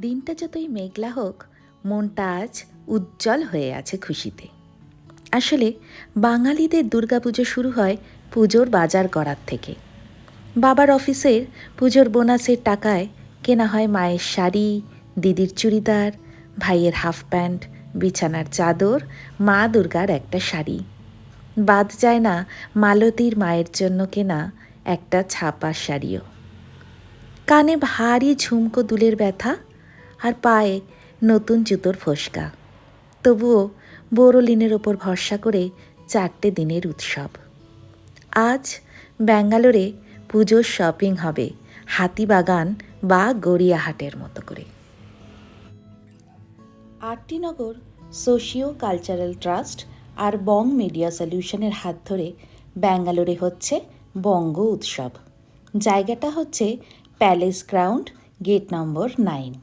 দিনটা যতই মেঘলা হোক, মনটা আজ উজ্জ্বল হয়ে আছে খুশিতে। আসলে বাঙালিদের দুর্গাপুজো শুরু হয় পুজোর বাজার করার থেকে। বাবার অফিসের পুজোর বোনাসের টাকায় কেনা হয় মায়ের শাড়ি, দিদির চুড়িদার, ভাইয়ের হাফ প্যান্ট, বিছানার চাদর, মা দুর্গার একটা শাড়ি। বাদ যায় না মালতীর মায়ের জন্য কেনা একটা ছাপা শাড়িও। কানে ভারী ঝুমকো দুলের ব্যথা আর পায়ে নতুন জুতোর ফোসকা। তবুও বোরোলিনের ওপর ভরসা করে চারটে দিনের উৎসব। আজ ব্যাঙ্গালোরে পুজোর শপিং হবে হাতিবাগান বা গড়িয়াহাটের মতো করে। আরটিনগর সোশিও কালচারাল ট্রাস্ট আর বং মিডিয়া সলিউশনের হাত ধরে ব্যাঙ্গালোরে হচ্ছে বঙ্গ উৎসব। জায়গাটা হচ্ছে palace ground gate number nine.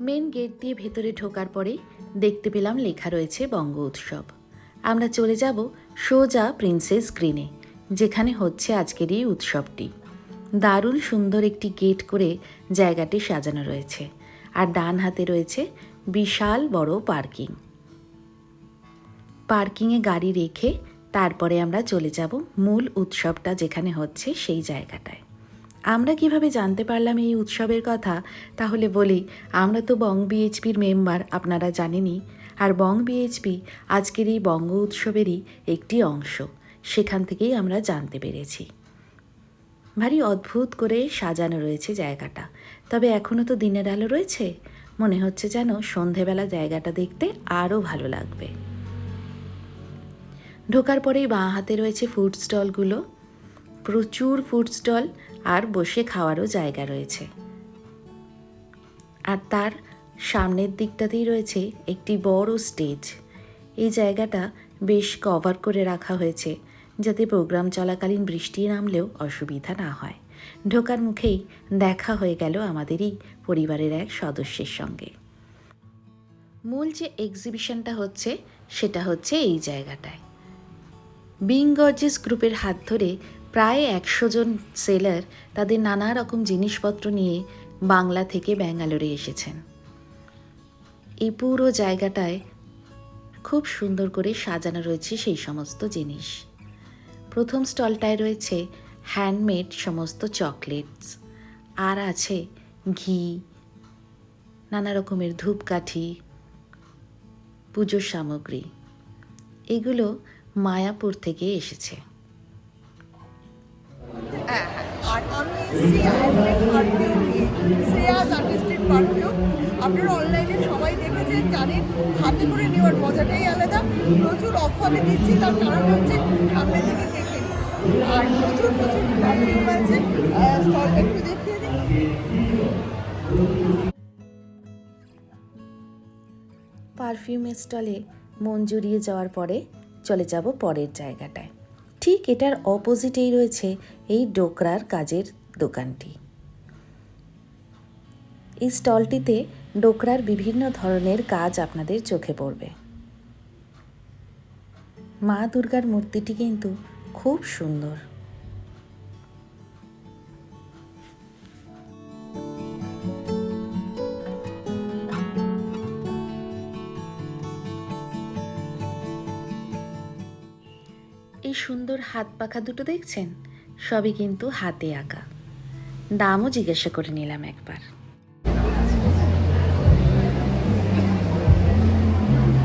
Main gate দিয়ে ভেতরে ঢোকার পরেই দেখতে পেলাম লেখা রয়েছে বঙ্গ উৎসব। আমরা চলে যাব সোজা প্রিন্সেস গ্রিনে, যেখানে হচ্ছে আজকের এই উৎসবটি। দারুণ সুন্দর একটি গেট করে জায়গাটি সাজানো রয়েছে, আর ডান হাতে রয়েছে বিশাল বড় পার্কিং। পার্কিংয়ে গাড়ি রেখে তারপরে আমরা চলে যাব মূল উৎসবটা যেখানে হচ্ছে সেই জায়গাটায়। আমরা কীভাবে জানতে পারলাম এই উৎসবের কথা? তাহলে বলি, আমরা তো বং বিএইচপির মেম্বার, আপনারা জানেনই। আর বং বিএইচপি আজকের এই বঙ্গ উৎসবেরই একটি অংশ। সেখান থেকেই আমরা জানতে পেরেছি। ভারী অদ্ভুত করে সাজানো রয়েছে জায়গাটা। তবে এখনও তো দিনের আলো রয়েছে। মনে হচ্ছে যেন সন্ধেবেলা জায়গাটা দেখতে আরও ভালো লাগবে। ঢোকার পরেই বাঁ হাতে রয়েছে ফুড স্টলগুলো। প্রচুর ফুড স্টল। আর বসে খাওয়ারও জায়গা রয়েছে। আর তার সামনের দিকটাতেই রয়েছে একটি বড় স্টেজ। এই জায়গাটা বেশ কভার করে রাখা হয়েছে যাতে প্রোগ্রাম চলাকালীন বৃষ্টি নামলেও অসুবিধা না হয়। ঢোকার মুখেই দেখা হয়ে গেল আমাদেরই পরিবারের এক সদস্যের সঙ্গে। মূল যে এক্সিবিশনটা হচ্ছে, সেটা হচ্ছে এই জায়গাটায়। বিং গর্জেস গ্রুপের হাত ধরে প্রায় একশো জন সেলার তাদের নানা রকম জিনিসপত্র নিয়ে বাংলা থেকে ব্যাঙ্গালোরে এসেছেন। এই পুরো জায়গাটায় খুব সুন্দর করে সাজানো রয়েছে সেই সমস্ত জিনিস। প্রথম স্টলটায় রয়েছে হ্যান্ডমেড সমস্ত চকলেটস। আর আছে ঘি, নানা রকমের ধূপকাঠি, পুজোর সামগ্রী। এগুলো মায়াপুর থেকে এসেছে। আর আমি হ্যান্ডমেড পারফিউম নিয়ে আর্টিস্টেড পারফিউম আপনারা অনলাইনে সবাই দেখেছেন, জানেন, হাতে করে নেওয়ার মজাটাই আলাদা। প্রচুর অফারে দিচ্ছি, তার কারণ হচ্ছে সামনে থেকে আর প্রচুর প্রচুর পারফিউম আছে। একটু দেখিয়ে পারফিউমের স্টলে মন জুড়িয়ে যাওয়ার পরে চলে যাব পরের জায়গাটায়। ঠিক এটার অপোজিটেই রয়েছে এই ডোকরার কাজের দোকানটি। এই স্টলটিতে ডোকরার বিভিন্ন ধরনের কাজ আপনাদের চোখে পড়বে। মা দুর্গার মূর্তিটি কিন্তু খুব সুন্দর। এই সুন্দর হাত পাখা দুটো দেখছেন? সবই কিন্তু হাতে আঁকা। দামও জিজ্ঞাসা করে নিলাম একবার।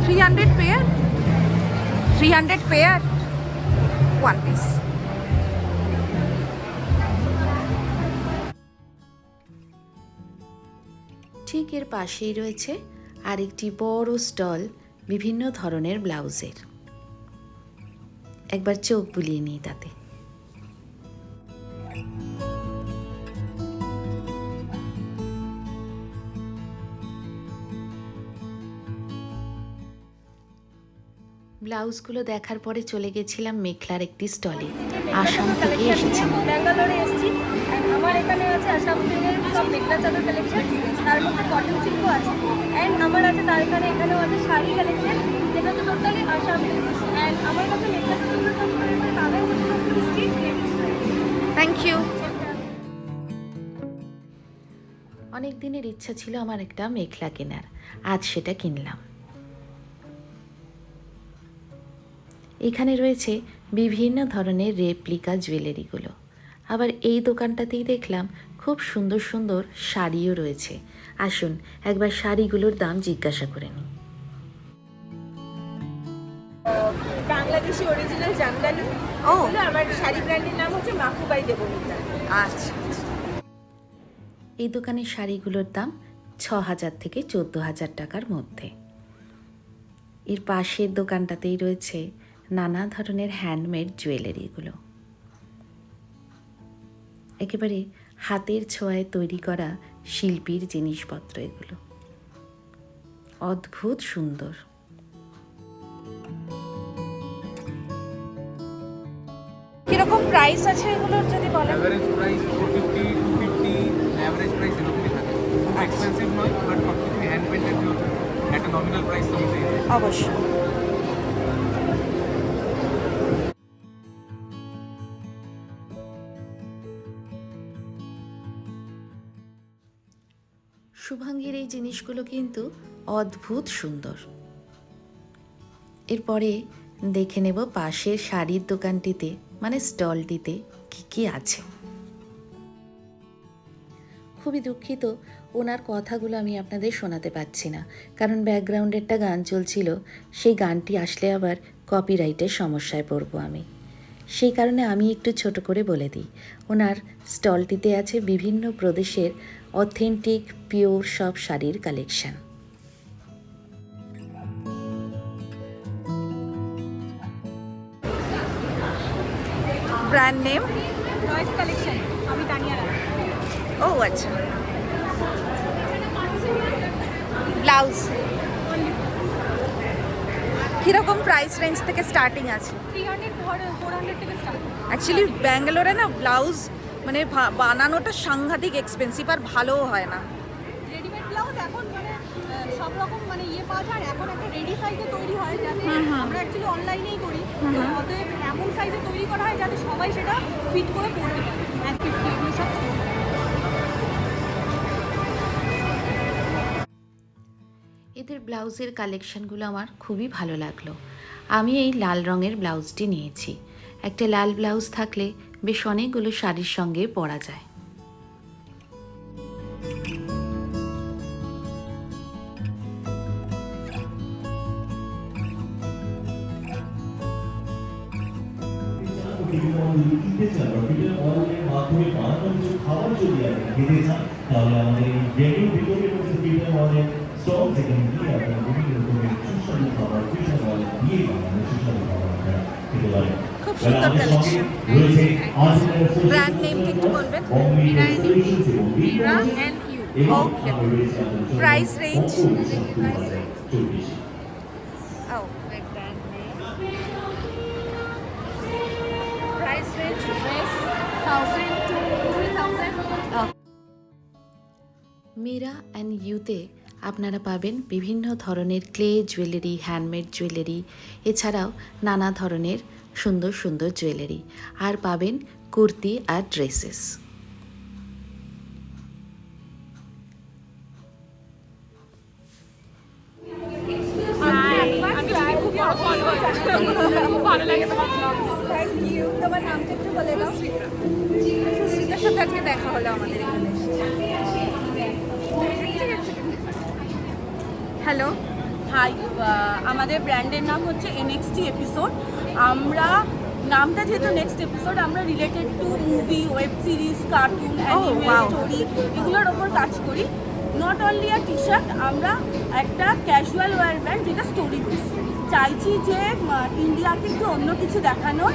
Three hundred pair three hundred pair one piece ঠিক এর পাশেই রয়েছে আরেকটি বড় স্টল বিভিন্ন ধরনের ব্লাউজের। একবার চোখ বুলিয়ে নিই তাতে। ব্লাউজগুলো দেখার পরে চলে গেছিলাম মেখলার একটি স্টলে। আসাম থেকে এসেছিলাম। ব্যাঙ্গালোরে এসেছি। আমার এখানে আছে আসাম সিল্কের সব মেঘলা চাদর কালেকশন তার মধ্যে কটন সিল্কও আছে। অ্যান্ড আমার আছে তার এখানে এখানেও আছে শাড়ি কালেকশন যেটা তো টোটালি আসাম। অ্যান্ড আমার কাছে মেঘলা চাদরগুলো সব থ্যাংক ইউ অনেক দিনের ইচ্ছা ছিল আমার একটা মেখলা কেনার। আজ সেটা কিনলাম। এখানে রয়েছে বিভিন্ন ধরনের রেপ্লিকা জুয়েলারিগুলো আবার এই দোকানটাতেই দেখলাম খুব সুন্দর সুন্দর শাড়িও রয়েছে। আসুন একবার শাড়িগুলোর দাম জিজ্ঞাসা করে নিই। বাংলাদেশি অরিজিনাল জামদানি। ও। আমার শাড়ি ব্র্যান্ডের নাম হচ্ছে মাকুবাই দেবমিতা। আচ্ছা এই দোকানের শাড়িগুলোর দাম ছ হাজার থেকে চোদ্দ হাজার টাকার মধ্যে। এর পাশের দোকানটাতেই রয়েছে নানা ধরনের হ্যান্ডমেড জুয়েলারিগুলো একেবারে হাতের ছোঁয়ায় তৈরি করা শিল্পীর জিনিসপত্র এগুলো। অদ্ভুত সুন্দর। কীরকম প্রাইস আছে এগুলোর যদি বলেন? Average price four fifty to fifty average price এরকমই থাকে। এক্সপেন্সিভ নয় বাট হ্যান্ড পেন্টেড একটা নমিনাল প্রাইস তো অবশ্যই। জিনিসগুলো কিন্তু অদ্ভুত সুন্দর। এরপরে দেখে নেব পাশের শাড়ির দোকানটিতে মানে স্টলটিতে কি কি আছে। খুবই দুঃখিত, ওনার কথাগুলো আমি আপনাদের শোনাতে পারছি না, কারণ ব্যাকগ্রাউন্ডে একটা গান চলছিল, সেই গানটি আসলে আবার কপিরাইটের সমস্যায় পড়ব আমি। সেই কারণে আমি একটু ছোট করে বলে দিই, ওনার স্টলটিতে আছে বিভিন্ন প্রদেশের অথেন্টিক পিওর সব শাড়ির collection. Brand name Noyes collection আমি তানিয়া রায় ও আচ্ছা। ব্লাউজ কীরকম প্রাইস রেঞ্জ থেকে স্টার্টিং আছে? Three hundred four four hundred থেকে স্টার্ট অ্যাকচুয়ালি ব্যাঙ্গালোরে না ব্লাউজ মানে ভা- বানানোটা সাংঘাতিক এক্সপেন্সিভ আর ভালোও হয় না। রেডিমেড ব্লাউজ এখন মানে সব রকম মানে ইয়ে পাওয়া যায় এখন একটা রেডি সাইজে তৈরি হয় যাতে আমরা অ্যাকচুয়ালি অনলাইনেই করি। অতএব এমন সাইজে তৈরি করা হয় যাতে সবাই সেটা ফিট করে পরতে পারে। এক ফিফটি এগুলো সব এদের ব্লাউজের কালেকশনগুলো আমার খুবই ভালো লাগল। আমি এই লাল রঙের ব্লাউজটি নিয়েছি। একটা লাল ব্লাউজ থাকলে বেশ অনেকগুলো শাড়ির সঙ্গে পরা যায়। খুব এবার সুন্দর আমাদের সঙ্গে collection. রয়েছে আর্সেনাল সোশ্যাল Brand name কি একটু বলবেন? বোম্বে সলিউশনস এবং Mira Big and you. এবং Okay. আমরা রয়েছে আপনাদের জন্য Price range? অপরিসর 2024 O price range dress thousand to three thousand Mira and ইউতে আপনারা পাবেন বিভিন্ন ধরনের ক্লে জুয়েলারি হ্যান্ডমেড জুয়েলারি এছাড়াও নানা ধরনের সুন্দর সুন্দর জুয়েলারি। আর পাবেন কুর্তি আর ড্রেসেস। তোমার নামটা একটু বলে দাও। সুস্মিতার সাথে আজকে দেখা হলো আমাদের এখানে। হ্যালো হাই আমাদের ব্র্যান্ডের নাম হচ্ছে এনএক্সটি এপিসোড আমরা নামটা যেহেতু নেক্সট এপিসোড আমরা related to movie web series cartoon anime. Story এগুলোর ওপর কাজ করি। Not only a T shirt আমরা একটা ক্যাজুয়াল ওয়্যার ব্র্যান্ড যেটা স্টোরি বেস চাইছি যে ইন্ডিয়াকে একটু অন্য কিছু দেখানোর।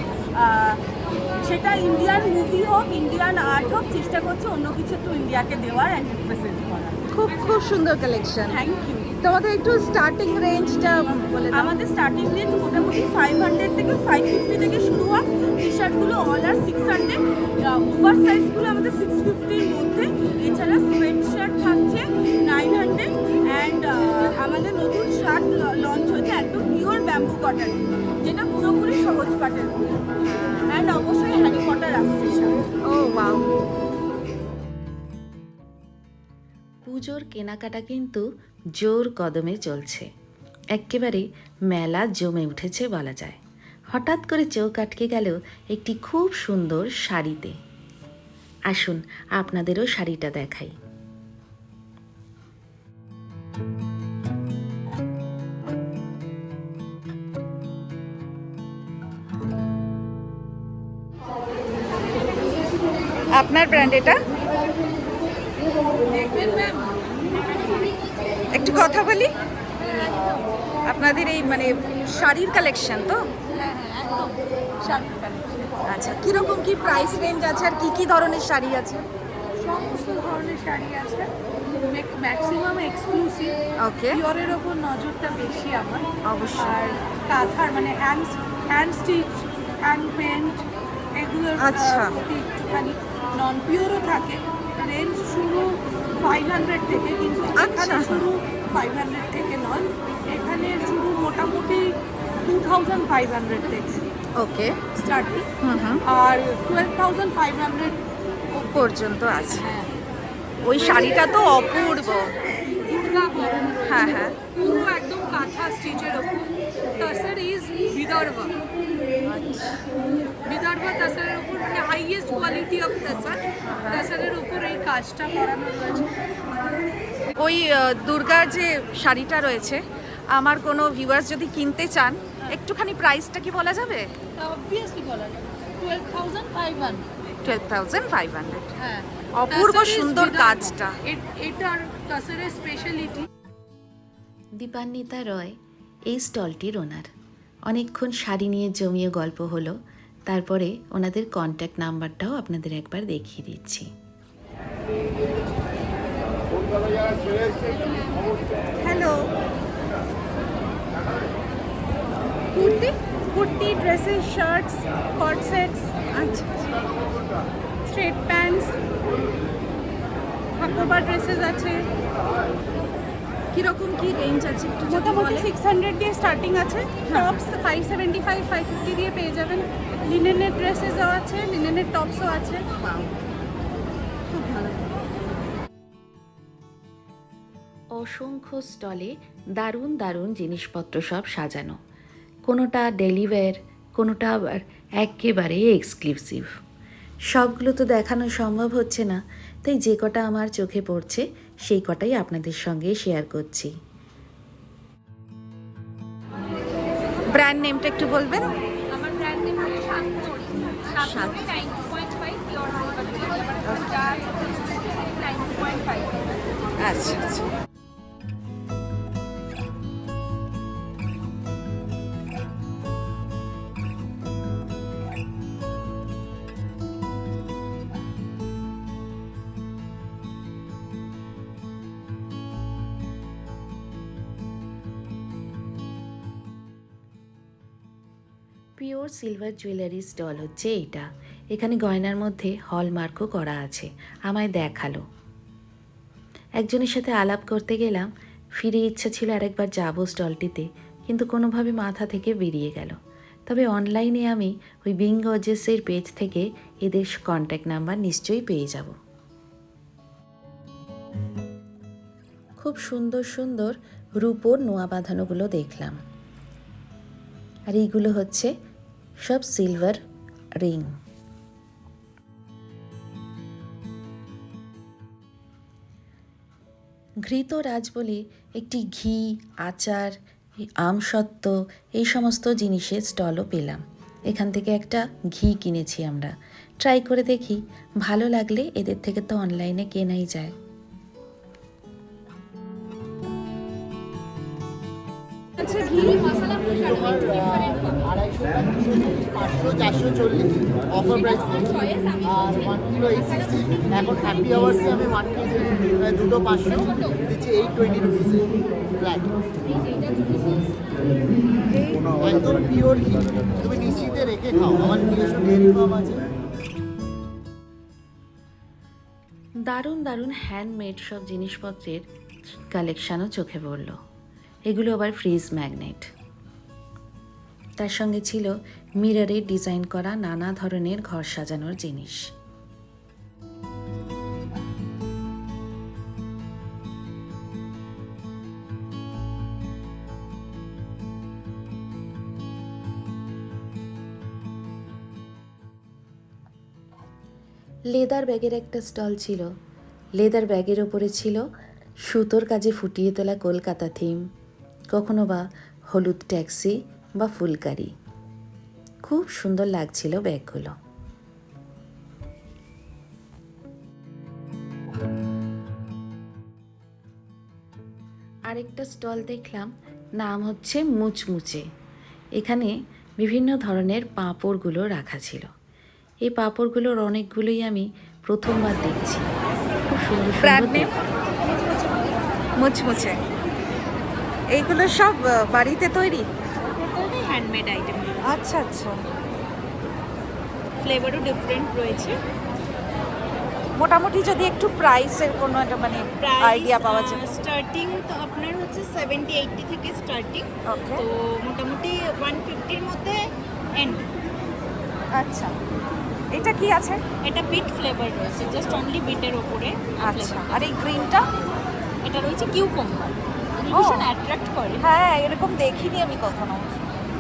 সেটা ইন্ডিয়ান মুভি হোক ইন্ডিয়ান আর্ট হোক চেষ্টা করছি অন্য কিছু একটু ইন্ডিয়াকে দেওয়ার অ্যান্ড রিপ্রেজেন্ট করার। খুব খুব সুন্দর কালেকশন থ্যাংক ইউ তোমাদের একটু স্টার্টিং রেঞ্জটা বলে আমাদের স্টার্টিং রেঞ্জ মোটামুটি ফাইভ হান্ড্রেড থেকে ফাইভ ফিফটি থেকে শুরু হয়। টি শার্টগুলো অল আর সিক্স হান্ড্রেড ওভার সাইজগুলো আমাদের সিক্স ফিফটির মধ্যে। এছাড়া সোয়েট শার্ট থাকছে নাইন হান্ড্রেড অ্যান্ড আমাদের নতুন শার্ট লঞ্চ হয়েছে একদম পিওর ব্যাম্বু কটন যেটা পুরোপুরি সহজ পাটের অ্যান্ড অবশ্যই হ্যারি পটার আসছে। ও ওয়াও পুজোর কেনাকাটা কিন্তু জোর কদমে চলছে। এক্কেবারে মেলা জমে উঠেছে বলা যায়। হঠাৎ করে চোখ আটকে গেল একটি খুব সুন্দর শাড়িতে। আসুন, আপনাদেরও শাড়িটা দেখাই। আপনার ব্র্যান্ড এটা একটু কথা বলি আপনাদের এই মানে শাড়ির কালেকশন তো আচ্ছা কীরকম কি প্রাইস রেঞ্জ আছে আর কি কি ধরনের শাড়ি আছে সমস্ত ধরনের শাড়ি আছে ম্যাক্সিমাম এক্সক্লুসিভ Okay. পিওরের ওপর নজরটা বেশি আমার অবশ্যই। আর কাঁথার মানে hand hand stitch hand paint এগুলোর আচ্ছা। একটুখানি নন পিওরও থাকে রেঞ্জ শুরু ফাইভ হান্ড্রেড থেকে কিন্তু এখানে আচ্ছা। শুরু ফাইভ হান্ড্রেড থেকে নয়। এখানে শুরু মোটামুটি টু থাউজেন্ড ফাইভ হান্ড্রেড থেকে ওকে স্টার্টিং আর টুয়েলভ থাউজেন্ড ফাইভ হান্ড্রেড পর্যন্ত আছে। হ্যাঁ। ওই শাড়িটা তো অপূর্ব। হ্যাঁ হ্যাঁ। পুরো একদম কাঁথা স্টিচের ওপর। তাসার ইজ বিদর্ভ। বিদর্ভ তাসারের ওপর মানে হাইয়েস্ট কোয়ালিটি অফ তাসার তাসারের ওপর এই কাজটা করানো রয়েছে ওই দুর্গার যে শাড়িটা রয়েছে আমার কোনো ভিউয়ার্স যদি কিনতে চান একটুখানি প্রাইসটা কি বলা যাবে? হ্যাঁ। অপূর্ব সুন্দর কাজটা। এটার স্পেশালিটি দীপান্বিতা রয় এই স্টলটির ওনার। অনেকক্ষণ শাড়ি নিয়ে জমিয়ে গল্প হলো তারপরে ওনাদের কন্ট্যাক্ট নাম্বারটাও আপনাদের একবার দেখিয়ে দিচ্ছি। Hello kurti kurti dresses shirts co-ord sets আচ্ছা স্ট্রেট প্যান্টস হাকোবা ড্রেসেস আছে। কীরকম কি রেঞ্জ আছে একটু মোটামুটি। সিক্স হান্ড্রেড দিয়ে স্টার্টিং আছে। Tops five seventy five five fifty দিয়ে পেয়ে যাবেন। লিনেনের ড্রেসেসও আছে লিনেনের টপসও আছে। অসংখ্য স্টলে দারুণ দারুণ জিনিসপত্র সব সাজানো। কোনোটা ডেলিওয়্যার কোনোটা আবার একেবারে এক্সক্লুসিভ। সবগুলো তো দেখানো সম্ভব হচ্ছে না তাই যে কটা আমার চোখে পড়ছে সেই কটাই আপনাদের সঙ্গে শেয়ার করছি। ব্র্যান্ড নেমটা একটু বলবেন? আমার ব্র্যান্ড নেম হলো Shantari Shantari nine point five pure silver চার নাইন পয়েন্ট ফাইভ আচ্ছা আচ্ছা। সিলভার জুয়েলারি স্টল হচ্ছে এইটা। এখানে গয়নার মধ্যে হলমার্কও করা আছে। আমায় দেখাল। একজনের সাথে আলাপ করতে গেলাম, ফিরে ইচ্ছা ছিল আরেকবার যাব স্টলটিতে, কিন্তু কোনোভাবে মাথা থেকে বেরিয়ে গেল। তবে অনলাইনে আমি ওই বিং গজেসের পেজ থেকে এদের কন্ট্যাক্ট নাম্বার নিশ্চয়ই পেয়ে যাব। খুব সুন্দর সুন্দর রূপোর নোয়া বাঁধানোগুলো দেখলাম। আর এইগুলো হচ্ছে সব সিলভার রিং ঘৃত রাজ বলে একটি ঘি, আচার, আমসত্ত্ব এই সমস্ত জিনিসের স্টলও পেলাম। এখান থেকে একটা ঘি কিনেছি আমরা। ট্রাই করে দেখি, ভালো লাগলে এদের থেকে তো অনলাইনে কেনাই যায়। পাঁচশো চারশো চল্লিশ অফার প্রাইস আর ওয়ান কিলো এইট সিক্সটি এখন হ্যাপি আওয়ার্সে আমি ওয়ান কেজি দুটো পাঁচশো দিচ্ছি এইট টোয়েন্টি রুপিস ফ্ল্যাট একদম পিওর ঘি। তুমি নিশ্চিন্তে রেখে খাও। আমার নিজস্ব ডেয়ারি ফার্ম আছে। দারুণ দারুণ হ্যান্ডমেড সব জিনিসপত্রের কালেকশানও চোখে পড়ল। এগুলো আবার ফ্রিজ ম্যাগনেট তার সঙ্গে ছিল মিররে ডিজাইন করা নানা ধরনের ঘর সাজানোর জিনিস। লেদার ব্যাগের একটা স্টল ছিল। লেদার ব্যাগের ওপরে ছিল সুতোর কাজে ফুটিয়ে তোলা কলকাতা থিম কখনো বা হলুদ ট্যাক্সি বা ফুলকারি। খুব সুন্দর লাগছিল ব্যাগগুলো। আরেকটা স্টল দেখলাম নাম হচ্ছে মুচমুচে। এখানে বিভিন্ন ধরনের পাঁপড়গুলো রাখা ছিল। এই পাঁপড়গুলোর অনেকগুলোই আমি প্রথমবার দেখছি। খুব সুন্দর মুচমুচে। এইগুলো সব বাড়িতে তৈরি? হ্যান্ডমেড আইটেম আচ্ছা আচ্ছা। ফ্লেভারও ডিফারেন্ট রয়েছে। মোটামুটি যদি একটু প্রাইসের কোনো একটা মানে আইডিয়া পাওয়া যায়। স্টার্টিং তো আপনার হচ্ছে সেভেন্টি এইটটি থেকে স্টার্টিং ওকে তো মোটামুটি ওয়ান ফিফটির মধ্যে এন্ড আচ্ছা। এটা কি আছে? এটা বিট ফ্লেভার রয়েছে জাস্ট অনলি বিটের ওপরে। আচ্ছা। আর এই গ্রিনটা এটা রয়েছে কিউকম্বার। ভীষণ অ্যাট্রাক্ট করে। হ্যাঁ এরকম দেখিনি আমি কখনো।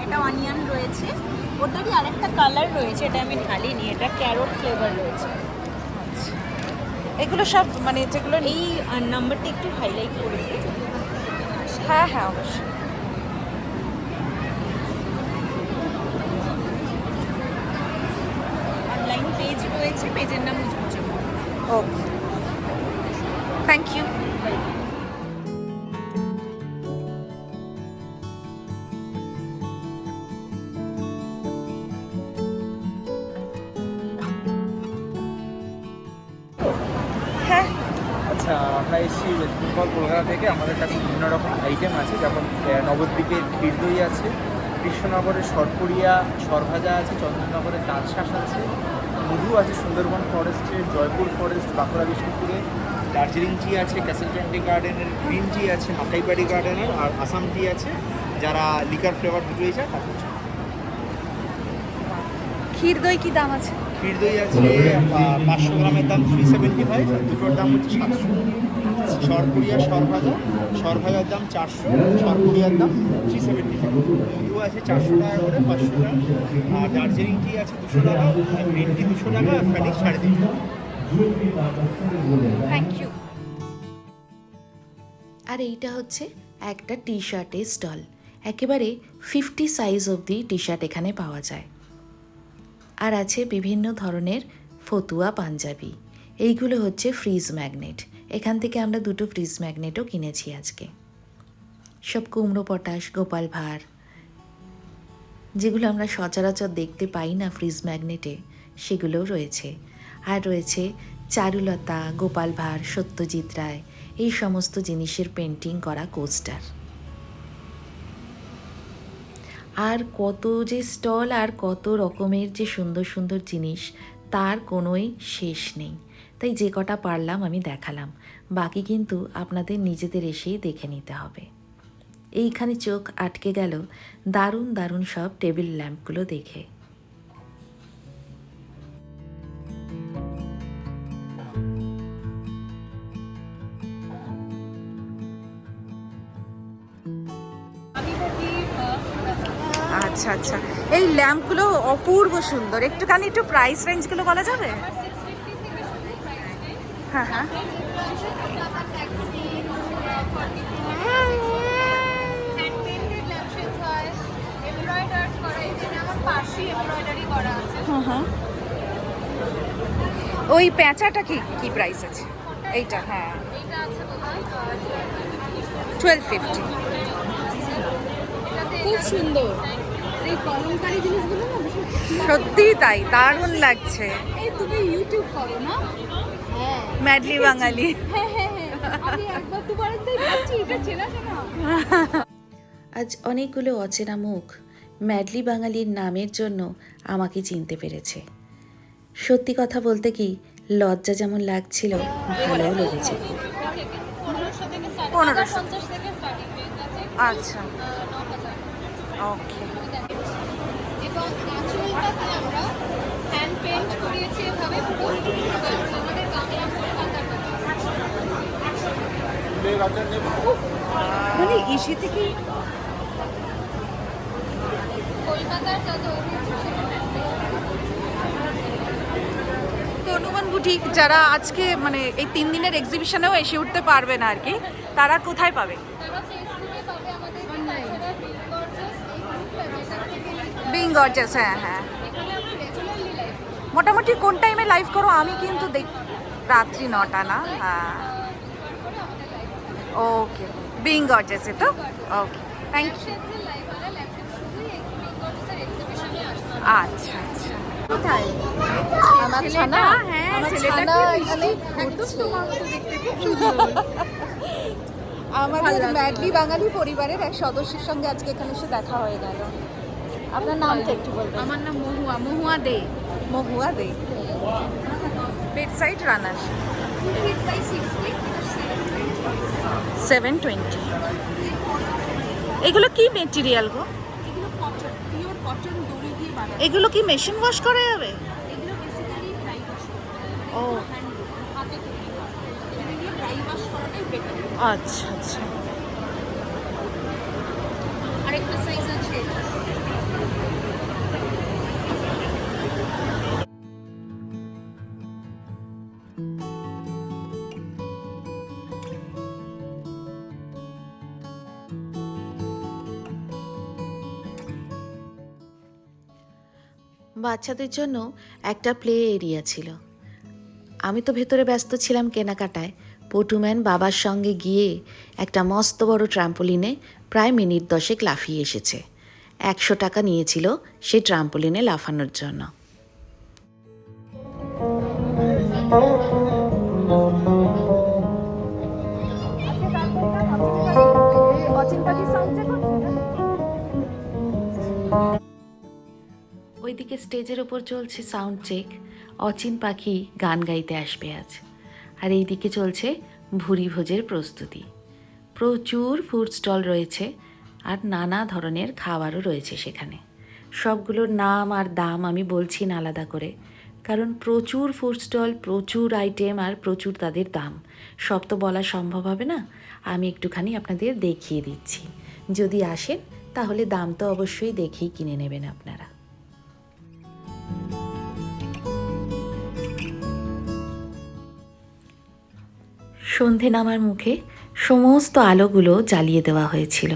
এটা অনিয়ন রয়েছে। ওটারই আরেকটা কালার রয়েছে এটা আমি ঢালিনি এটা ক্যারোট ফ্লেভার রয়েছে। আচ্ছা এগুলো সব মানে যেগুলো এই নাম্বারটা একটু হাইলাইট করে হ্যাঁ হ্যাঁ অবশ্যই। অনলাইন পেজ রয়েছে পেজের নাম ওকে থ্যাংক ইউ এসেছি ওয়েস্ট বেঙ্গল কলকাতা থেকে আমাদের কাছে বিভিন্ন রকম আইটেম আছে। যেমন নবদ্বীপের ক্ষীরদই আছে কৃষ্ণনগরের সরপুরিয়া সরভাজা আছে চন্দননগরের তালশাঁস আছে মধু আছে সুন্দরবন ফরেস্টের জয়পুর ফরেস্ট বাঁকুড়া বিষ্ণুপুরে দার্জিলিং টি আছে ক্যাসেল ক্যান্ডি গার্ডেনের গ্রিন টি আছে মাথাইবাড়ি গার্ডেনের আর আসাম টি আছে। যারা লিকার ফ্লেভার দুটোই চায় তাদের। ক্ষীর দই কি দাম আছে? ক্ষীর দই আছে পাঁচশো গ্রামের দাম থ্রি সেভেন্টি ফাইভ দুটোর দাম হচ্ছে সাতশো। সরপুরিয়া সরভাজা সরভাজার দাম চারশো সরপুরিয়ার দাম থ্রি সেভেন্টি ফাইভ আছে চারশো টাকা করে পাঁচশো গ্রাম আর দার্জিলিং টি আছে দুশো টাকা গ্রিন টি দুশো টাকা আর ফ্যানিক সাড়ে তিনশো থ্যাংক ইউ আর এইটা হচ্ছে একটা টি শার্টের স্টল একেবারে ফিফটি সাইজ অবধি টি শার্ট এখানে পাওয়া যায়। আর আছে বিভিন্ন ধরনের ফতুয়া পাঞ্জাবি। এইগুলো হচ্ছে ফ্রিজ ম্যাগনেট এখান থেকে আমরা দুটো ফ্রিজ ম্যাগনেটও কিনেছি আজকে। সব কুমড়ো পটাশ, গোপাল ভাঁড়, যেগুলো আমরা সচরাচর দেখতে পাই না ফ্রিজ ম্যাগনেটে, সেগুলোও রয়েছে। আর রয়েছে চারুলতা, গোপাল ভাঁড়, সত্যজিৎ রায়, এই সমস্ত জিনিসের পেন্টিং করা কোস্টার আর কত যে স্টল আর কত রকমের যে সুন্দর সুন্দর জিনিস, তার কোনোই শেষ নেই। তাই যে কটা পারলাম আমি দেখালাম। বাকি কিন্তু আপনাদের নিজেদের এসেই দেখে নিতে হবে। এইখানে চোখ আটকে গেল দারুণ দারুণ সব টেবিল ল্যাম্পগুলো দেখে। আচ্ছা আচ্ছা। এই ল্যাম্পগুলো অপূর্ব সুন্দর। একটুখানি একটু প্রাইস রেঞ্জগুলো বলা যাবে? হ্যাঁ হ্যাঁ। হুম হুম ওই প্যাঁচাটা কি কি প্রাইস আছে? এইটা হ্যাঁ। টুয়েলভ ফিফটি খুব সুন্দর। এই কলমকারি জিনিসগুলো সত্যি তাই দারুণ লাগছে। এই তুমি ইউটিউব করো না? হ্যাঁ ম্যাডলি বাঙালি। আজ অনেকগুলো অচেনা মুখ ম্যাডলি বাঙালির নামের জন্য আমাকে চিনতে পেরেছে। সত্যি কথা বলতে কি লজ্জা যেমন লাগছিল ভালোও লেগেছে। আচ্ছা। ওকে এবং আঁচলটাকে আমরা হ্যান্ড পেন্ট করিয়েছি এভাবে। পুরো মানে ইসে থেকে বুটিক যারা আজকে মানে এই তিন দিনের এক্সিবিশনেও এসে উঠতে পারবে না আর কি তারা কোথায় পাবে? তারা ফেসবুকে পাবে আমাদের তাছাড়া বিং গর্জাস হ্যাঁ হ্যাঁ। মোটামুটি কোন টাইমে লাইভ করো? আমি কিন্তু দেখ রাত্রি নটা না? হ্যাঁ। ওকে বিং গর্জাসে তো ওকে থ্যাংক ইউ হয় আচ্ছা আচ্ছা কোথায় আমার ছানা আমার ছানা এখানে ঘুরছে আমাদের ম্যাডলি বাঙালি পরিবারের এক সদস্যের সঙ্গে আজকে এখানে এসে দেখা হয়ে গেল। আপনার নামটা একটু বলবেন। আমার নাম Mahua Mahua De. Mahua De. Runner six feet seven twenty. এগুলো কি মেটেরিয়াল গো? এগুলো কি মেশিন ওয়াশ করা যাবে? ও। আচ্ছা হাতে বাচ্চাদের জন্য একটা প্লে এরিয়া ছিল। আমি তো ভেতরে ব্যস্ত ছিলাম কেনাকাটায়। পটুম্যান বাবার সঙ্গে গিয়ে একটা মস্ত বড় ট্রাম্পোলিনে প্রায় মিনিট দশেক লাফিয়ে এসেছে। একশো টাকা নিয়েছিল সেই ট্রাম্পোলিনে লাফানোর জন্য। ওইদিকে স্টেজের ওপর চলছে সাউন্ড চেক। অচিন পাখি গান গাইতে আসবে আজ। আর এইদিকে চলছে ভুরি ভোজের প্রস্তুতি। প্রচুর ফুড স্টল রয়েছে আর নানা ধরনের খাবারও রয়েছে সেখানে। সবগুলোর নাম আর দাম আমি বলছি না আলাদা করে। কারণ প্রচুর ফুড স্টল, প্রচুর আইটেম আর প্রচুর তাদের দাম। সব তো বলা সম্ভব হবে না। আমি একটুখানি আপনাদের দেখিয়ে দিচ্ছি। যদি আসেন, তাহলে দাম তো অবশ্যই দেখেই কিনে নেবেন আপনারা। সন্ধে নামার মুখে সমস্ত আলোগুলো জ্বালিয়ে দেওয়া হয়েছিল।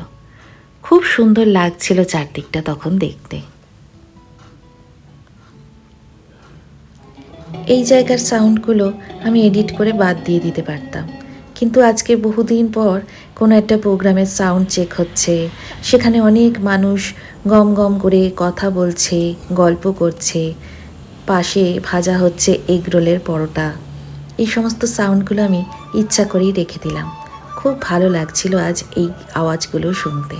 খুব সুন্দর লাগছিল চারদিকটা তখন দেখতে। এই জায়গার সাউন্ডগুলো আমি এডিট করে বাদ দিয়ে দিতে পারতাম। কিন্তু আজকে বহুদিন পর কোনো একটা প্রোগ্রামের সাউন্ড চেক হচ্ছে, সেখানে অনেক মানুষ গম গম করে কথা বলছে, গল্প করছে, পাশে ভাজা হচ্ছে এগরোলের পরোটা। এই সমস্ত সাউন্ডগুলো আমি ইচ্ছা করেই রেখে দিলাম। খুব ভালো লাগছিল আজ এই আওয়াজগুলো শুনতে।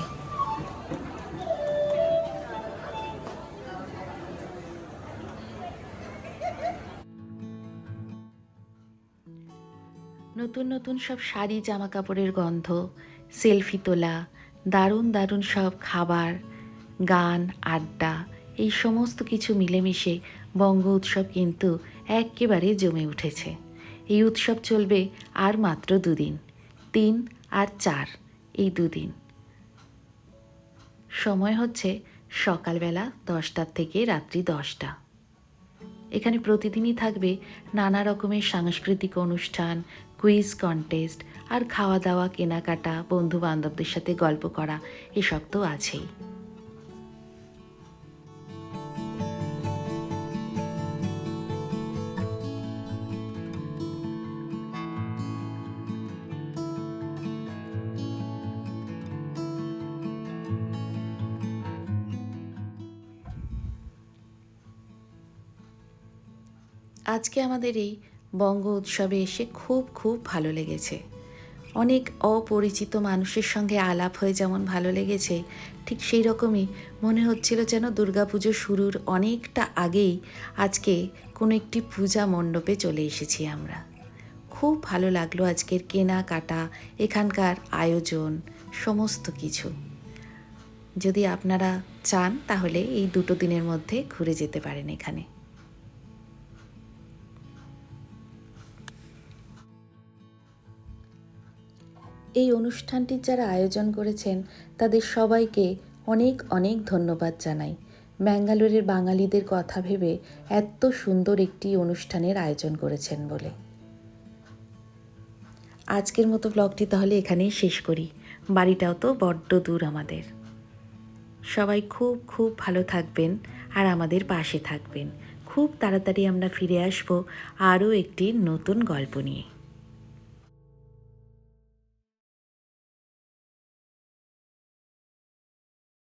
নতুন নতুন সব শাড়ি জামা কাপড়ের গন্ধ সেলফি তোলা, দারুণ দারুণ সব খাবার, গান, আড্ডা, এই সমস্ত কিছু মিলেমিশে বঙ্গ উৎসব কিন্তু একেবারে জমে উঠেছে। এই উৎসব চলবে আর মাত্র দুদিন, তিন আর চার এই দুদিন। সময় হচ্ছে সকালবেলা দশটার থেকে রাত্রি দশটা। এখানে প্রতিদিনই থাকবে নানা রকমের সাংস্কৃতিক অনুষ্ঠান, কুইজ কন্টেস্ট আর খাওয়া দাওয়া, কেনাকাটা বন্ধু বান্ধবদের সাথে গল্প করা, এসব তো আছেই। আজকে আমাদের এই বঙ্গ উৎসবে এসে খুব খুব ভালো লেগেছে। অনেক অপরিচিত মানুষের সঙ্গে আলাপ হয়ে যেমন ভালো লেগেছে, ঠিক সেই রকমই মনে হচ্ছিল যেন দুর্গাপুজো শুরুর অনেকটা আগেই আজকে কোনো একটি পূজা মণ্ডপে চলে এসেছি আমরা। খুব ভালো লাগল আজকের কেনাকাটা, এখানকার আয়োজন, সমস্ত কিছু। যদি আপনারা চান তাহলে এই দুটো দিনের মধ্যে ঘুরে যেতে পারেন এখানে। এই অনুষ্ঠানটির যারা আয়োজন করেছেন, তাদের সবাইকে অনেক অনেক ধন্যবাদ জানাই। ব্যাঙ্গালোরের বাঙালিদের কথা ভেবে এত সুন্দর একটি অনুষ্ঠানের আয়োজন করেছেন বলে। আজকের মতো ব্লগটি তাহলে এখানেই শেষ করি। বাড়িটাও তো বড্ড দূর আমাদের। সবাই খুব খুব ভালো থাকবেন আর আমাদের পাশে থাকবেন। খুব তাড়াতাড়ি আমরা ফিরে আসব আরও একটি নতুন গল্প নিয়ে।